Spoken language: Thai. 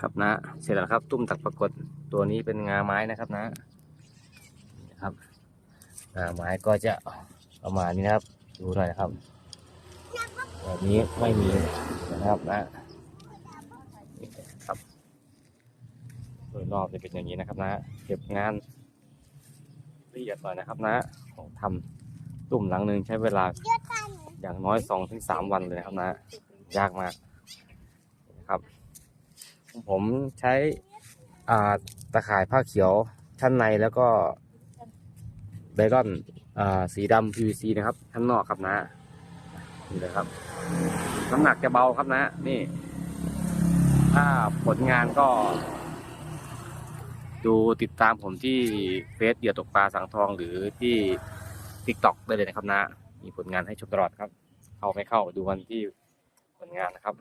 ครับนะ เสร็จแล้วครับ ตุ้มตักปรากฏตัวนี้เป็นงาไม้นะครับนะนะครับงาไม้ก็จะประมาณนี้นะครับ ดูหน่อยนะครับแบบนี้ไม่มีนะครับนะครับโดยรอบจะเป็นอย่างนี้นะครับนะเก็บงานละเอียดหน่อยนะครับนะของทำตุ่มหลังหนึ่งใช้เวลาอย่างน้อยสองถึงสามวันเลยนะครับนะ ยากมากครับ ผมใช้ตะข่ายผ้าเขียวชั้นในแล้วก็ไบรอนอสีดำ PVC นะครับข้างนอกครับนะนี่เลยครับน้ำหนักจะเบาครับนะ นี่ ถ้าผลงานก็ ดูติดตามผมที่เฟซเหยื่อตกปลาสังทองหรือที่ TikTok ได้เลยนะครับนะ มีผลงานให้ชมตลอดครับ เข้าไม่เข้าดูวันที่ผลงานนะครับ